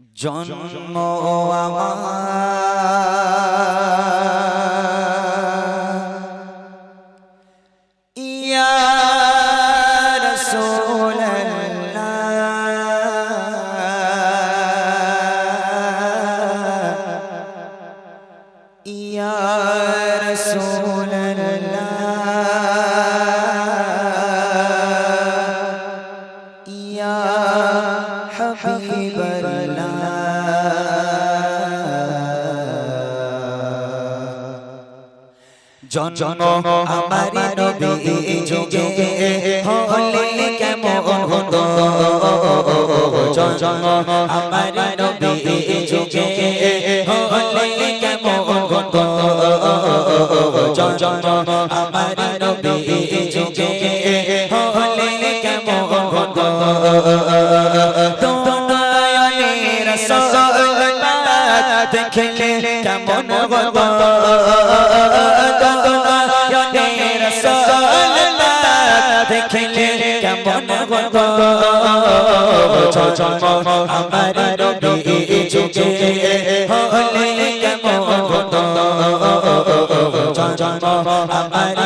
জন্ম আমার। হাবিবাল্লাহ আমার নবী যুগে হলে কেমন হতো? জন্ম আমার নবী যুগে হলে কেমন হতো? জন্ম আমার নবী যুগে হলে কেমন হতো? তোমায় রসুল্লাহ দেখলে কেমন হতো? দেখলে কেমন গত আমার রবি যুগে হলে কেমন গত আমার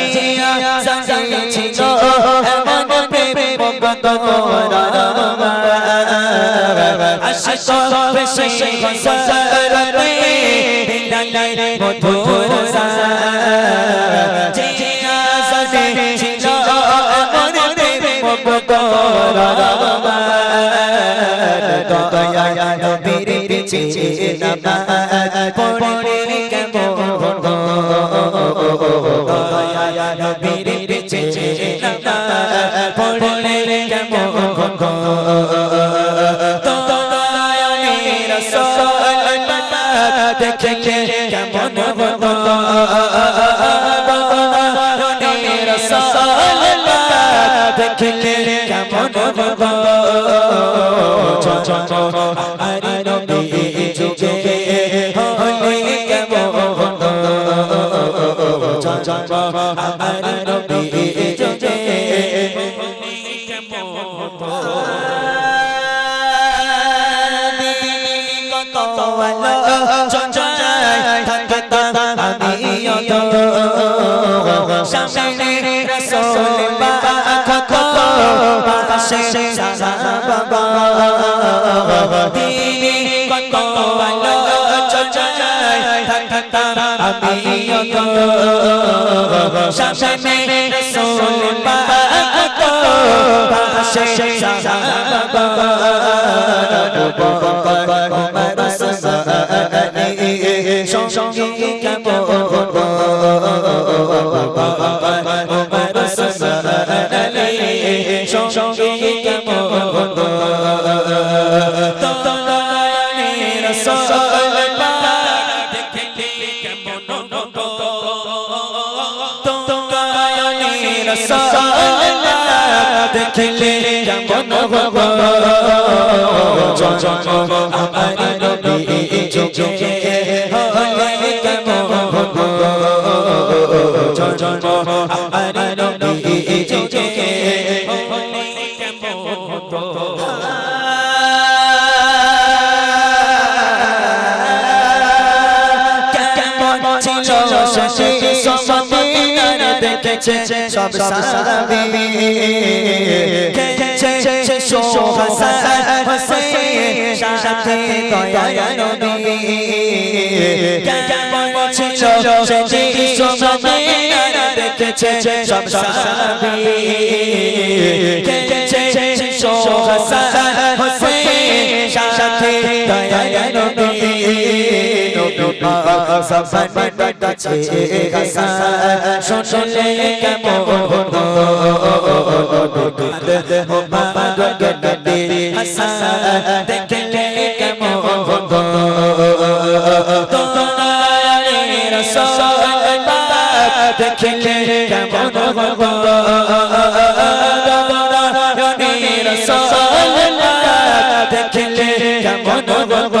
আশিক বেশে গসরতে বিলালের মধুর সাজার জিয়া সাজিয়েছিল এমন প্রেম মগতরা দয়া নবীর পিছে নামাজ পড়ে কেমন দয়া নবীর পিছে নামাজ পড়ে কেমন দয়া দেখে কেমন দেখে কেমন আমার নবী যুগে হলে কেমন আমার নবী যুগে কত ভালো তিনি কত ভালো চঞ্চল থাকত আমি সামনে রসুল বাখত পাশে সাহাবা দেখলে কেমন জন্ম আমার নবী যুগে হলে কেমন জন্ম আমার নবী যুগে হলে কেমন কেমন ছিল শশী সমিনার সব সাবি খেয়েছে সোহাসান হোসেন সাথে দয়া নবী কেমন ছিল শশী দেখেছে সব সাবি খেয়েছে সোহাসান হোসেন সাথে দয়া নবী হাসান শুনলে কেমন দেখলে কেমন দেখলে কেমন কেমন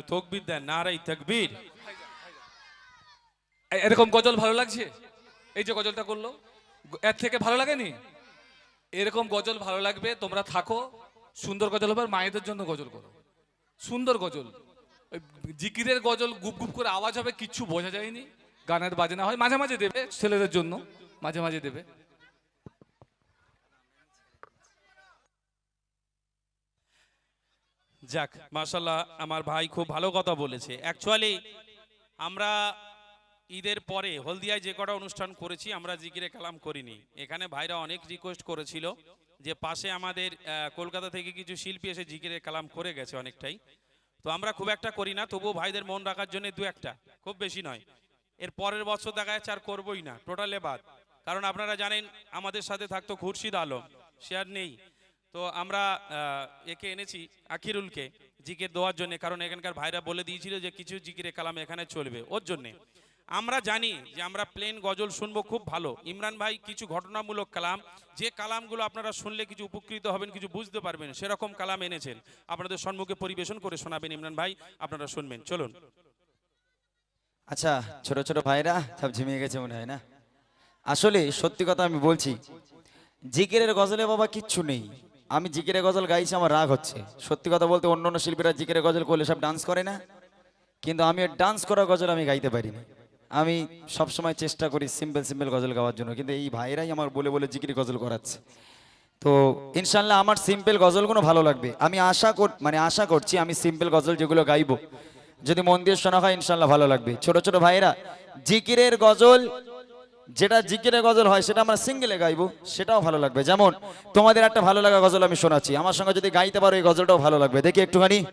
একটু তকবির দেন, নারাই তাকবীর। এরকম গজল ভালো লাগছে? এই যে গজলটা করল এর থেকে ভালো লাগেনি? এরকম গজল ভালো লাগবে, তোমরা থাকো, সুন্দর গজল হবে মায়েদের জন্য গজল করো। সুন্দর গজল। জিকিরের গজল গুপ গুপ করে আওয়াজ হবে, কিচ্ছু বোঝা যায়নি। গানের বাজনা হয়, মাঝে মাঝে দেবে ছেলেদের জন্য, মাঝে মাঝে দেবে। যাক মাশাল্লাহ আমার ভাই খুব ভালো কথা বলেছে। অ্যাকচুয়ালি আমরা ঈদের পরে হলদিয়ায় যে কটা অনুষ্ঠান করেছি, আমরা জিকিরে কালাম করিনি। এখানে ভাইরা অনেক রিকোয়েস্ট করেছিল যে পাশে আমাদের কলকাতা থেকে কিছু শিল্পী এসে জিকিরে কালাম করে গেছে অনেকটাই। তো আমরা খুব একটা করি না, তবুও ভাইদের মন রাখার জন্য দু একটা, খুব বেশি নয়। এর পরের বছর দেখা যাচ্ছে আর করবোই না টোটালে বাদ। কারণ আপনারা জানেন, আমাদের সাথে থাকতো খুরশিদ আলম, সে আর নেই। তো আমরা একে এনেছি আখিরুলকে জিকির দেওয়ার জন্য, কারণ এখানকার ভাইরা বলে দিয়েছিল যে কিছু জিকিরে কালাম এখানে চলবে ওর জন্যে। আমরা জানি যে আমরা প্লেন গজল শুনব খুব ভালো। ইমরান ভাই কিছু ঘটনামূলক কালাম, যে কালামগুলো আপনারা শুনলে কিছু উপকৃত হবেন, কিছু বুঝতে পারবেন, সেরকম কালাম এনেছেন। আপনাদের সম্মুখে পরিবেশন করে শোনাবেন ইমরান ভাই, আপনারা শুনবেন, চলুন। আচ্ছা ছোট ছোট ভাইরা, সব ঝিমিয়ে গেছে মনে হয় না? আসলে সত্যি কথা আমি বলছি, জিকিরের গজলে বাবা কিচ্ছু নেই। আমি জিকিরের গজল গাইছি, আমার রাগ হচ্ছে। সত্যি কথা বলতে অন্য অন্য শিল্পীরা জিকিরের গজল করলে সব ডান্স করে না। কিন্তু আমি ডান্স করা গজল আমি গাইতে পারি না। আমি সবসময় চেষ্টা করি সিম্পল সিম্পল গজল গাওয়ার জন্য। কিন্তু এই ভাইরাই আমার বলে বলে জিকির গজল করাচ্ছে। তো ইনশাল্লাহ আমার সিম্পল গজলগুলো ভালো লাগবে। আমি আশা কর মানে আশা করছি আমি সিম্পল গজল যেগুলো গাইবো। যদি মন দিয়ে শোনা হয় ইনশাল্লাহ ভালো লাগবে। ছোট ছোট ভাইরা জিকিরের গজল যেটা জিকিরের গজল হয়, সেটা আমরা সিঙ্গেলে গাইবো, সেটাও ভালো লাগবে। যেমন, তোমাদের একটা ভালো লাগা গজল আমি শোনাচ্ছি। আমার সঙ্গে যদি গাইতে পারো, এই গজলটাও ভালো লাগবে। দেখি একটুখানি।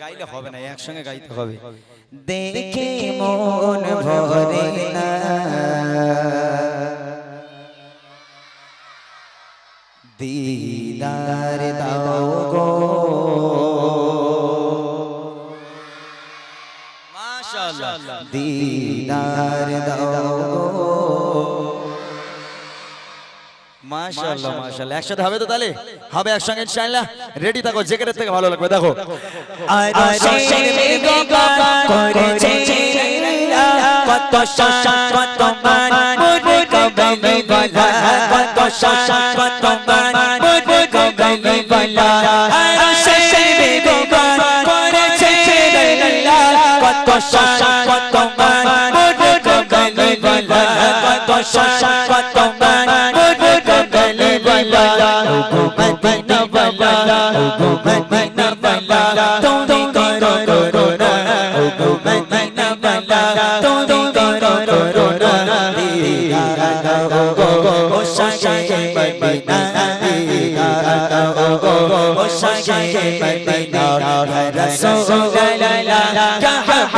গাইলে হবে না, একসঙ্গে গাইতে হবে। দেখে মন ভরে না। দিদার দাও গো। মাশাআল্লাহ। দিদার দাও গো। মাশাআল্লাহ মাশাআল্লাহ। একসাথে হবে তো তাহলে? হবে একসঙ্গে ইনশাআল্লাহ। রেডি থাকো জেকেরের থেকে ভালো লাগবে। দেখো। আর করেছে কত শাসন কত মান মুরে কবলি বলা কত শাসন কত মান মুরে কবলি বলা আর সেই বেগবান করেছে কত শাসন কত মান মুরে কবলি বলা কত শাসন কত মান মুরে কবলি বলা ওগো মদিনা বলা ওগো মদিনা বলা তুমি করো করোনা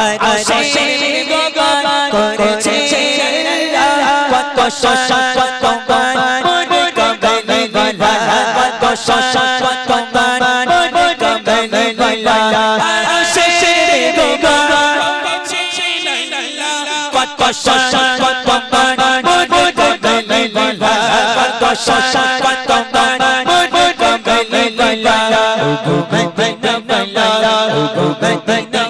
ai ai so si go go go go chi chi quát quát so so quát quát quát bôi bôi cầm đây đây đây là quát quát so so quát quát quát bôi bôi cầm đây đây đây là ai ai si si go go quát quát so so quát quát quát bôi bôi cầm đây đây đây là quát quát so so bang bang bang bang bôi cầm đây bang bang bang bang go go go go go go go go go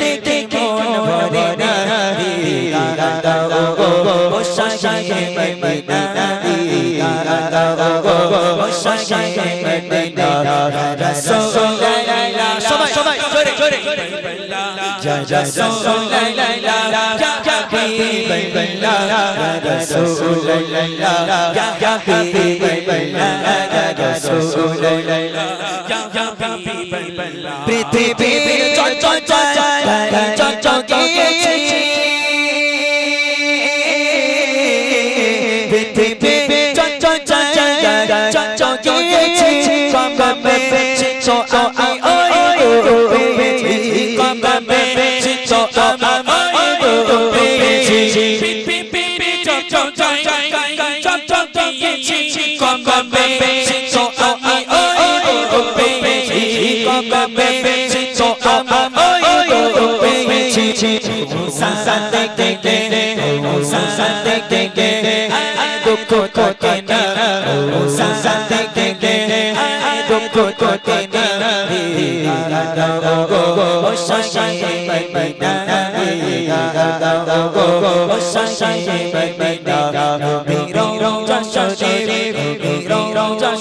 ইয়া ইয়া গিয়েছি con bé xin cho ông ơi ơi con bé chỉ con con bé xin cho ông ơi ơi con bé chỉ chỉ san san tê tê tê san san tê tê tê cô cô cô tê nè san san tê tê tê cô cô cô tê nè Hãy subscribe cho kênh Ghiền Mì Gõ Để không bỏ lỡ những video hấp dẫn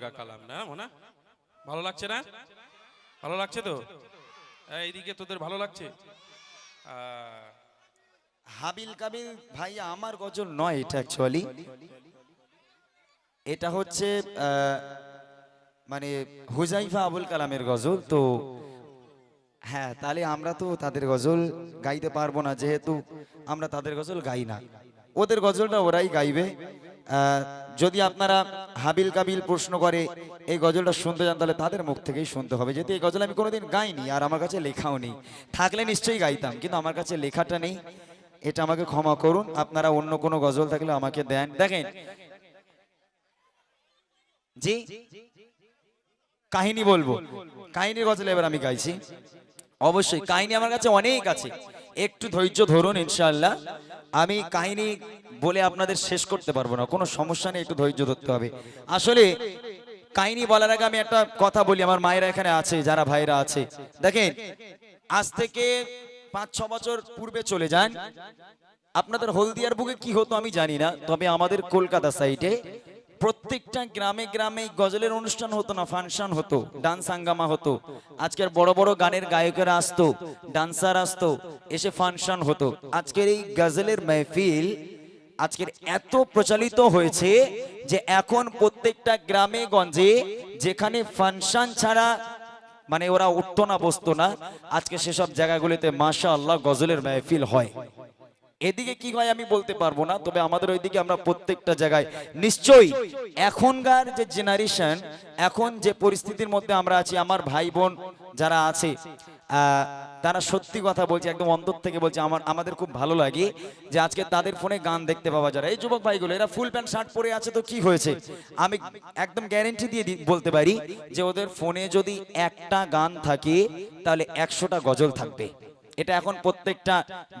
লাগা কালাম, না, মোনা? ভালো লাগছে না? ভালো লাগছে তো? এইদিকে তোদের ভালো লাগছে? হাবিল কাবিল, ভাই, আমার গজল নয় এটা অ্যাকচুয়ালি এটা হচ্ছে মানে হুজাইফা আবুল কালামের গজল, তো হ্যাঁ তাহলে আমরা তো তাদের গজল গাইতে পারব না, যেহেতু আমরা তাদের গজল গাই না। ওদের গজলটা ওরাই গাইবে। যদি আপনারা হাবিল কাবিল প্রশ্ন করে, এই গজলটা শুনতে যান, তাহলে তাদের মুখ থেকেই শুনতে হবে। যেহেতু এই গজল আমি কোনোদিন গাইনি, আর আমার কাছে লেখাও নেই। থাকলে নিশ্চয়ই গাইতাম, কিন্তু আমার কাছে লেখাটা নেই। এটা আমাকে ক্ষমা করুন, আপনারা অন্য কোনো গজল থাকলে আমাকে দেন। দেখেন, জি, কাহিনী বলব। কাহিনীর গজল এবার আমি গাইছি। অবশ্যই, কাহিনী আমার কাছে অনেক আছে। একটু ধৈর্য ধরুন, ইনশাআল্লাহ। আমি কাহিনী বলে আপনাদের শেষ করতে পারব না। কোনো সমস্যা নেই, একটু ধৈর্য ধরতে হবে। আসলে কাহিনী বলার আগে আমি একটা কথা বলি, আমার মায়েরা এখানে আছে, যারা ভাইরা আছে। দেখেন, আজ থেকে পাঁচ, ছ বছর পূর্বে চলে যান। আপনাদের হলদিয়ার বুকে কি হতো আমি জানি না, তবে আমাদের কলকাতা সাইডে প্রত্যেকটা গ্রামে গ্রামে গজলের অনুষ্ঠান হতো না, ফাংশন হতো, ডান্স হাঙ্গামা হতো। আজকের বড় বড় গানের গায়কেরা আসতো, ডান্সার আসতো, এসে ফাংশন হতো। আজকের এই গজলের মেহফিল আজকের এত প্রচলিত হয়েছে যে এখন প্রত্যেকটা গ্রামে গঞ্জে যেখানে ফাংশন ছাড়া মানে ওরা উঠতো না, বসতো না, আজকে সেসব জায়গাগুলিতে মাশা আল্লাহ গজলের মেহফিল হয়। এদিকে কি হয় আমি বলতে পারব না, তবে আমাদের ওইদিকে আমরা প্রত্যেকটা জায়গায়, নিশ্চয়ই এখনকার যে জেনারেশন এখন যে পরিস্থিতির মধ্যে আমরা আছি, আমার ভাই বোন যারা আছে তারা সত্যি কথা বলছে, একদম অন্তর থেকে বলছে, আমার, আমাদের খুব ভালো লাগে যে আজকে তাদের ফোনে গান দেখতে পাওয়া যায়। এই যুবক ভাইগুলো, এরা ফুল প্যান্ট, শার্ট পরে আছে তো কি হয়েছে? আমি একদম গ্যারেন্টি দিয়ে বলতে পারি যে ওদের ফোনে যদি একটা গান থাকে, তাহলে একশোটা গজল থাকবে। এটা এখন প্রত্যেকটা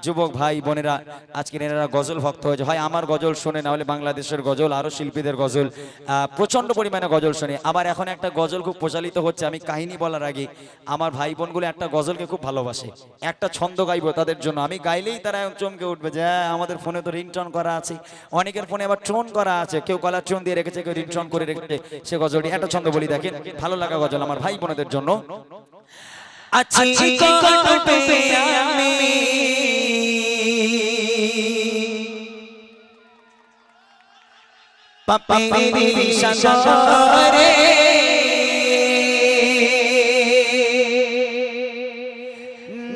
যুবক ভাই বোনেরা আজকের এনারা গজল ভক্ত হয়েছে। হয় আমার গজল শোনে না হলে বাংলাদেশের গজল আরও শিল্পীদের গজল আহ, প্রচণ্ড পরিমাণে গজল শোনে। আবার এখন একটা গজল খুব প্রচালিত হচ্ছে আমি কাহিনী বলার আগে আমার ভাই বোনগুলো একটা গজলকে খুব ভালোবাসে। একটা ছন্দ গাইবো তাদের জন্য। আমি গাইলেই তারা চমকে উঠবে যে হ্যাঁ, আমাদের ফোনে তো রিংটন করা আছে। অনেকের ফোনে আবার টোন করা আছে। কেউ গলার টোন দিয়ে রেখেছে কেউ রিংটন করে রেখেছে সে গজলটি। একটা ছন্দ বলি দেখেন ভালো লাগা গজল আমার ভাই বোনদের জন্য। अच्छी कौटुंबिया पपेरी शरे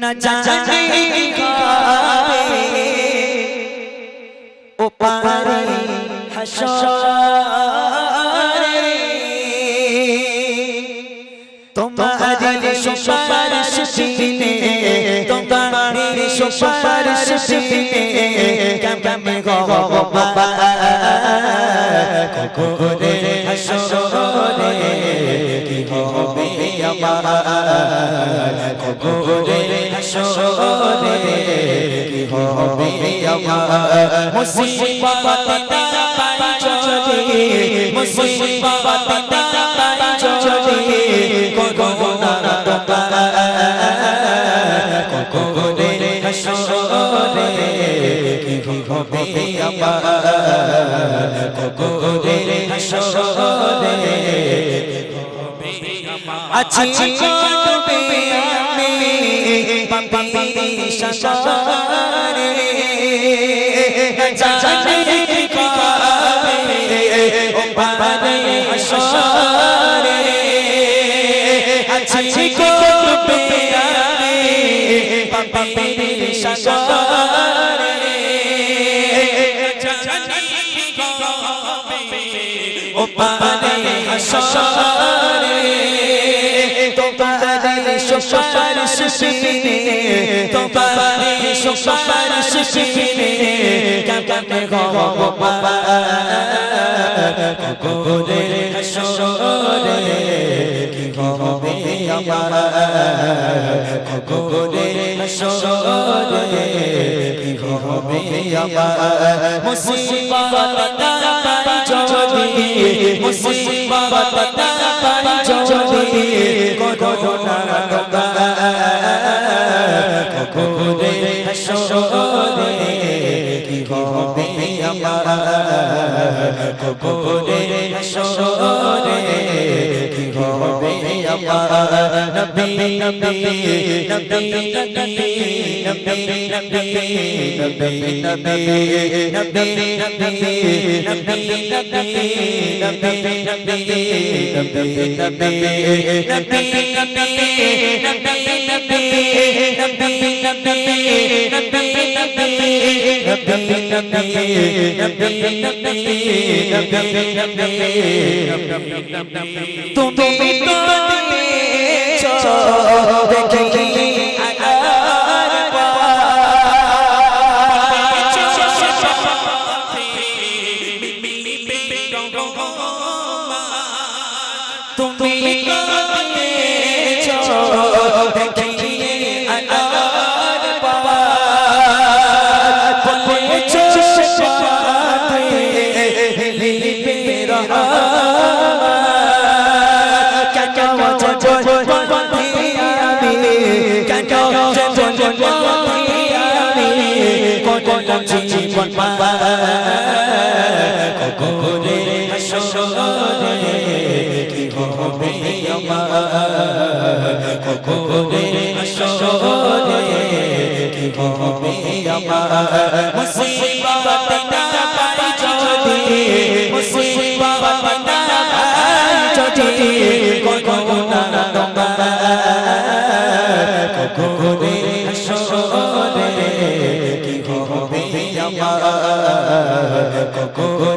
न जाने का সুপারিশ দিনে কেমন গো বাবা? করে হাসরে কি হবে আমার। করে হাসরে কি হবে আমার মুসিবত না পাই যদি মুসিবত হবে আমার করে হাসরে আছি করবে আমি পাপি সাগরে পারে হাসরে তোমারে সুপারিশ দিনে তোমারে সুপারিশ দিনে কেমন গো বাবা করে হাসরে কি হবে আমার করে হাসরে কি হবে আমার মুসিবত মুসিবত না পাই যদি করোনা করে হাসরে কি হবে আমার করে হাসরে কি হবে তুমি তো দেখি জীবন কখনে হাসরে কি হবে আমার কখনে হাসরে কি হবে আমার মুসিবত না পাই যদি মুসিবত না পাই যদি কখনে